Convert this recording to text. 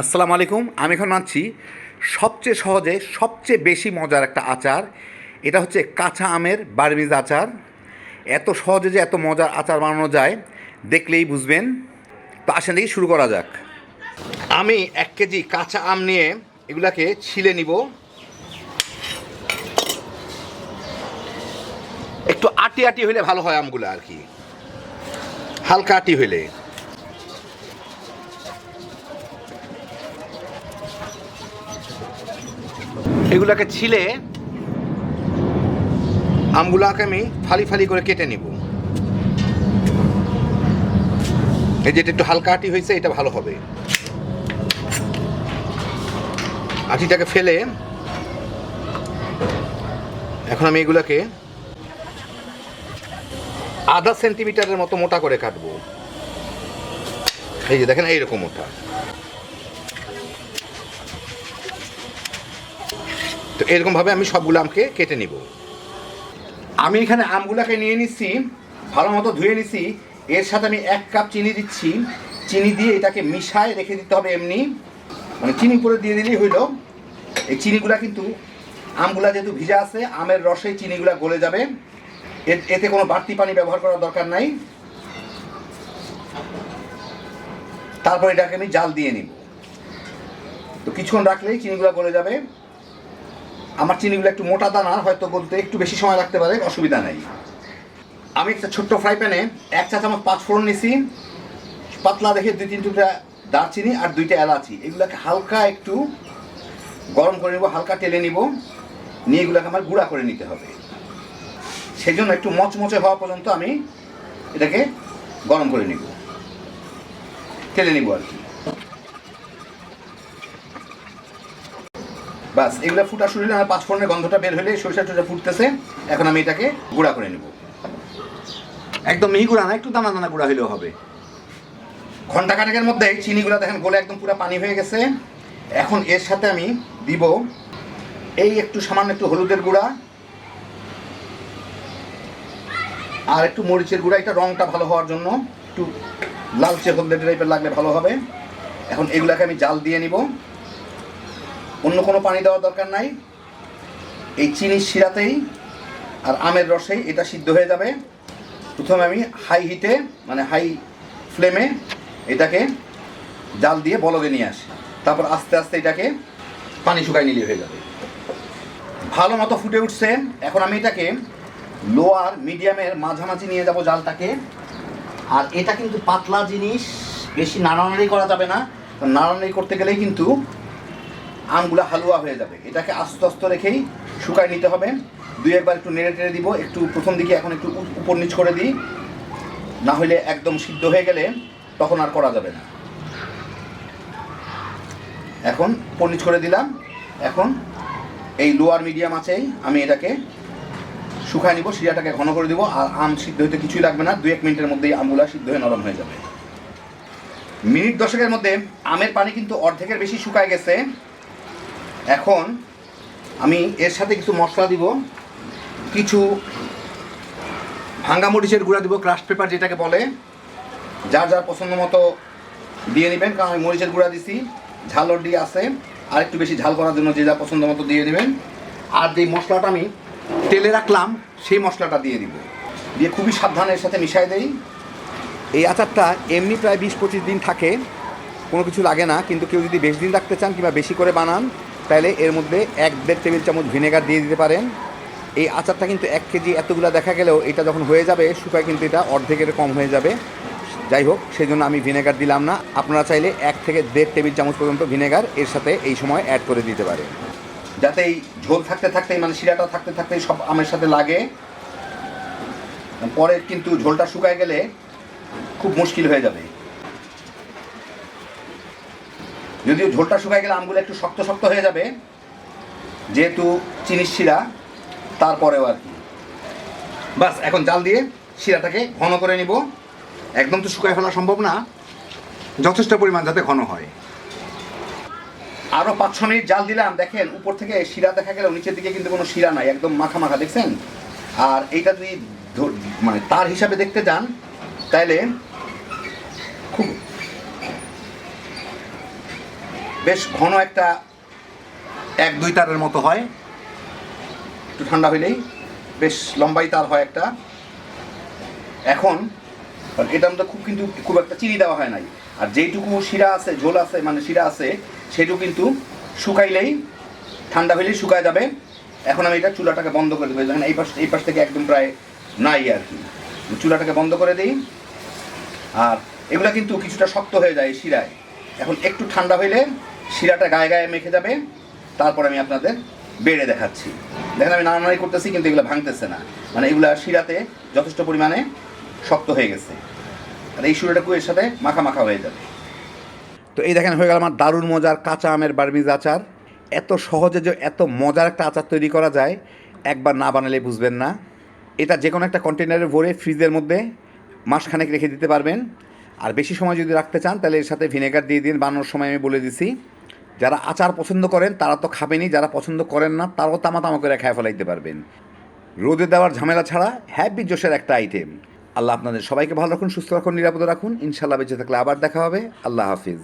আসসালামু আলাইকুম, আমি এখন আছি সবচেয়ে সহজে সবচেয়ে বেশি মজার একটা আচার। এটা হচ্ছে কাঁচা আমের বার্মিজ আচার। এত সহজে যে এত মজার আচার বানানো যায়, দেখলেই বুঝবেন। তো আসেন দেখি শুরু করা যাক। আমি এক কেজি কাঁচা আম নিয়ে এগুলাকে ছিলে নিব। একটু আটি আটি হইলে ভালো হয় আমগুলো আর কি। হালকা আটি হইলে। এগুলাকে ছিলে আমগুলাকে আমি ফালি ফালি করে কেটে নিব। এই যেটা একটু হালকা আটি হয়েছে, এটা ভালো হবে। আটিটাকে ফেলে এখন আমি এগুলাকে আধা সেন্টিমিটারের মতো মোটা করে কাটবো। এই যে দেখেন, এইরকম মোটা। তো এরকমভাবে আমি সবগুলো আমকে কেটে নিব। আমি এখানে আমগুলাকে নিয়ে নিচ্ছি ভালো মতো ধুয়ে নিচ্ছি। এর সাথে আমি এক কাপ চিনি দিচ্ছি। চিনি দিয়ে এটাকে মিশায় রেখে দিতে হবে এমনি। মানে চিনি করে দিয়ে দিলেই হইল। এই চিনিগুলা কিন্তু, আমগুলা যেহেতু ভিজা আছে, আমের রসে চিনিগুলা গলে যাবে। এতে কোনো বাড়তি পানি ব্যবহার করার দরকার নাই। তারপর এটাকে আমি জাল দিয়ে নিব। তো কিছুক্ষণ রাখলেই চিনিগুলা গলে যাবে। আমার চিনিগুলো একটু মোটা দানা, হয়তো বলতে একটু বেশি সময় লাগতে পারে, অসুবিধা নেই। আমি একটা ছোট্ট ফ্রাই প্যানে এক চা চামচ পাঁচ ফোড়ন নিছি, পাতলা দেখে দুই তিন টুকরা দারচিনি আর দুইটা এলাচি। এগুলোকে হালকা একটু গরম করে নিব, হালকা টেলে নিব, নিয়ে এগুলোকে আমার গুঁড়া করে নিতে হবে। সেই জন্য একটু মচমচে হওয়া পর্যন্ত আমি এটাকে গরম করে নিব। টেলে নিব আর কি। বাস এগুলো ফুটা শুরু হলে আমার পাঁচ ফোড়নের গন্ধটা বের হলে সরিষা টরিষা ফুটতেছে। এখন আমি এটাকে গুঁড়া করে নেব। একদম মিহি গুঁড়া না একটু দানা দানা গুঁড়া হলেও হবে। ঘণ্টা কাটেকের মধ্যে চিনিগুলো দেখেন গোলে একদম পুরো পানি হয়ে গেছে। এখন এর সাথে আমি দিব এই একটু সামান্য একটু হলুদের গুঁড়া আর একটু মরিচের গুঁড়া। এটা রংটা ভালো হওয়ার জন্য একটু লালচে হলদে টাইপের লাগলে ভালো হবে। এখন এগুলাকে আমি জাল দিয়ে নিব। অন্য কোনো পানি দেওয়ার দরকার নাই। এই চিনির শিরাতেই আর আমের রসেই এটা সিদ্ধ হয়ে যাবে। প্রথমে আমি হাই হিটে মানে হাই ফ্লেমে এটাকে জাল দিয়ে বলগে নিয়ে আসি। তারপর আস্তে আস্তে এটাকে পানি শুকাই নিলে হয়ে যাবে। ভালো মতো ফুটে উঠছে। এখন আমি এটাকে লোয়ার মিডিয়ামের মাঝামাঝি নিয়ে যাব জালটাকে। আর এটা কিন্তু পাতলা জিনিস, বেশি নাড়ানাড়ি করা যাবে না। নাড়ানাড়ি করতে গেলেই কিন্তু আমগুলো হালুয়া হয়ে যাবে। এটাকে আস্তে আস্তে রেখেই শুকাই নিতে হবে। দুই একবার একটু নেড়ে টেড়ে দিব। একটু প্রথম দিকে এখন একটু উপ- উপর নিচ করে দিই। না হলে একদম সিদ্ধ হয়ে গেলে তখন আর করা যাবে না। এখন উপর নিচ করে দিলাম। এখন এই লোয়ার মিডিয়াম আছেই। আমি এটাকে শুকাই নিব, শিরাটাকে ঘন করে দিব। আর আম সিদ্ধ হতে কিছুই লাগবে না। দু এক মিনিটের মধ্যেই আমগুলা সিদ্ধ হয়ে নরম হয়ে যাবে। মিনিট দশকের মধ্যে আমের পানি কিন্তু অর্ধেকের বেশি শুকায় গেছে। এখন আমি এর সাথে কিছু মশলা দিব, কিছু ভাঙ্গা মরিচের গুঁড়া দিব ক্রাশ পেপার যেটাকে বলে। যার যার পছন্দ মতো দিয়ে নেবেন, কারণ আমি মরিচের গুঁড়া দিছি ঝালর দিয়ে আছে, আর একটু বেশি ঝাল করার জন্য যে যা পছন্দ মতো দিয়ে নেবেন। আর যেই মশলাটা আমি তেলে রাখলাম, সেই মশলাটা দিয়ে দিব। দিয়ে খুবই সাবধানের সাথে মিশাই দেই। এই আচারটা এমনি প্রায় বিশ পঁচিশ দিন থাকে, কোনো কিছু লাগে না, কিন্তু কেউ যদি বেশি দিন রাখতে চান কিংবা বেশি করে বানান তাহলে এর মধ্যে এক দেড় টেবিল চামচ ভিনেগার দিয়ে দিতে পারেন। এই আচারটা কিন্তু এক কেজি এতগুলো দেখা গেলেও এটা যখন হয়ে যাবে, শুকায় কিন্তু এটা অর্ধেকের কম হয়ে যাবে। যাই হোক সেই জন্য আমি ভিনেগার দিলাম না। আপনারা চাইলে এক থেকে দেড় টেবিল চামচ পর্যন্ত ভিনেগার এর সাথে এই সময় অ্যাড করে দিতে পারে যাতে এই ঝোল থাকতে থাকতে মানে শিরাটা থাকতে থাকতে সব আমের সাথে লাগে। পরে কিন্তু ঝোলটা শুকায় গেলে খুব মুশকিল হয়ে যাবে। যদিও ঝোলটা শুকায় গেলে আমগুলো একটু শক্ত শক্ত হয়ে যাবে, যেহেতু চিনির শিরা, তারপরেও আর কি। বাস, এখন জাল দিয়ে শিরাটাকে ঘন করে নিব। একদম তো শুকায় ফেলা সম্ভব না, যথেষ্ট পরিমাণ যাতে ঘন হয়। আরও পাঁচ ছ মিনিট জাল দিলাম, দেখেন উপর থেকে শিরা দেখা গেল নিচের দিকে কিন্তু কোনো শিরা নাই, একদম মাখা মাখা, দেখছেন? আর এইটা যদি মানে তার হিসাবে দেখতে যান তাহলে বেশ ঘন একটা এক দুই তারের মতো হয়। একটু ঠান্ডা হইলেই বেশ লম্বাই তার হয় একটা। এখন এটার মধ্যে খুব কিন্তু খুব একটা চিনি দেওয়া হয় নাই। আর যেইটুকু শিরা আছে, ঝোল আছে মানে শিরা আছে সেটুকু কিন্তু শুকাইলেই, ঠান্ডা হইলেই শুকায় যাবে। এখন আমি এটা চুলাটাকে বন্ধ করে দেবো। দেখেন এই পাশ এই পাশ থেকে একদম প্রায় নাই আর কি। চুলাটাকে বন্ধ করে দিই। আর এগুলা কিন্তু কিছুটা শক্ত হয়ে যায় শিরায়। এখন একটু ঠান্ডা হইলে শিরাটা গায়ে গায়ে মেখে যাবে, তারপর আমি আপনাদের বেড়ে দেখাচ্ছি। দেখেন আমি নাড়ানাড়ি করতেছি, কিন্তু এগুলো ভাঙতেছে না। মানে এগুলা শিরাতে যথেষ্ট পরিমাণে শক্ত হয়ে গেছে। আর এই শিরাটাকু এর সাথে মাখা মাখা হয়ে যাবে। তো এই দেখেন, হয়ে গেল আমার দারুণ মজার কাঁচা আমের বার্মিজ আচার। এত সহজে যে এত মজার একটা আচার তৈরি করা যায়, একবার না বানালে বুঝবেন না। এটা যে কোনো একটা কন্টেনারে ভরে ফ্রিজের মধ্যে মাসখানেক রেখে দিতে পারবেন। আর বেশি সময় যদি রাখতে চান, তাহলে এর সাথে ভিনেগার দিয়ে দিন। বানানোর সময় আমি বলে দিছি। যারা আচার পছন্দ করেন, তারা তো খাবেনই, যারা পছন্দ করেন না, তারাও তামা তামা করে খায় ফেলাইতে পারবেন। রোদে দেওয়ার ঝামেলা ছাড়া হ্যাপি জোশের একটা আইটেম আল্লাহ আপনাদের সবাইকে ভালো রাখুন, সুস্থ রাখুন, নিরাপদ রাখুন। ইনশাল্লাহ বেঁচে থাকলে আবার দেখা হবে। আল্লাহ হাফিজ।